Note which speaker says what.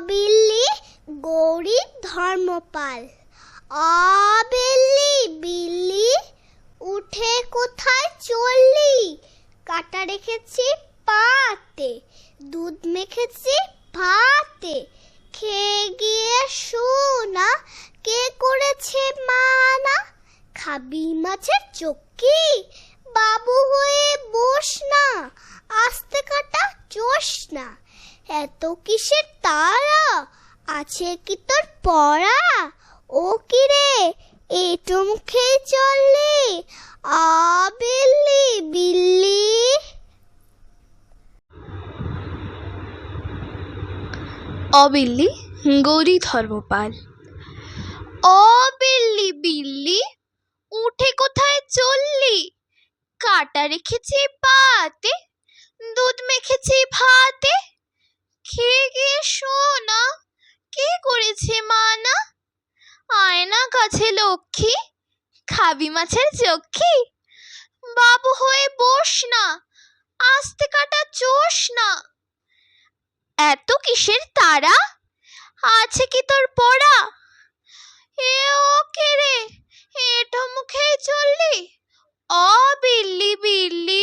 Speaker 1: অবিল্লি গৌরী ধর্মপাল। অবিল্লি বিল্লি উঠে কোথায় চললি? কাটা রেখেছি পাতে, দুধ মেখেছি ভাতে। খেয়ে গিয়ে শোনা, কে করেছে মানা? খাবি মাছের চক্কি? বাবু হয়ে বস না, আস্তে কাটা চোস না। এত কিসের তারা? আছে কি তোর পড়া? ও কি রে? এটো মুখে চললি? আ বিল্লি বিল্লি।
Speaker 2: অবিল্লি গৌরী ধর্মপাল। অ বিল্লি বিল্লি উঠে কোথায় চললি? কাটা রেখেছি পাতে দুধ মেখেছি ভাতে। সোনা কে করেছে মানা? আয়না কাছে লক্ষ্মী, খাবি মাছের চক্ষী। বাবু হয়ে বস না, আস্তে কাটা চোষ না। এত কিসের তারা? আছে কি তোর পড়া? এ ও কে রে এটা মুখে চললি? অ বিল্লি বিল্লি।